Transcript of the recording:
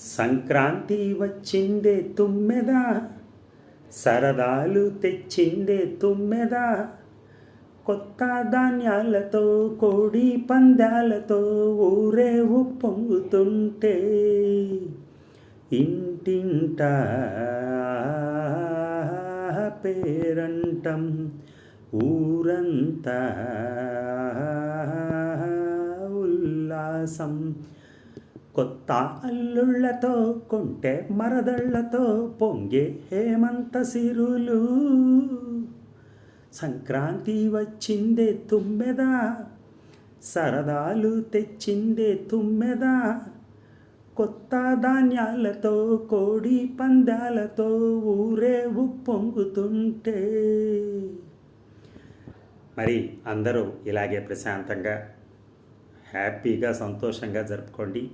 సంక్రాంతి వచ్చిందే తుమ్మెదా సరదాలు తెచ్చిందే తుమ్మెదా. కొత్త ధాన్యాలతో కోడి పందాలతో ఊరే ఉప్పొంగుతుంటే ఇంటింట పేరంటం ఊరంతా ఉల్లాసం. కొత్త అల్లుళ్ళతో కొంటే మరదళ్ళతో పొంగే హేమంత సిరులు. సంక్రాంతి వచ్చిందే తుమ్మెదా సరదాలు తెచ్చిందే తుమ్మెదా. కొత్త ధాన్యాలతో కోడి పందాలతో ఊరే ఉప్పొంగుతుంటే. మరి అందరూ ఇలాగే ప్రశాంతంగా హ్యాపీగా సంతోషంగా జరుపుకోండి.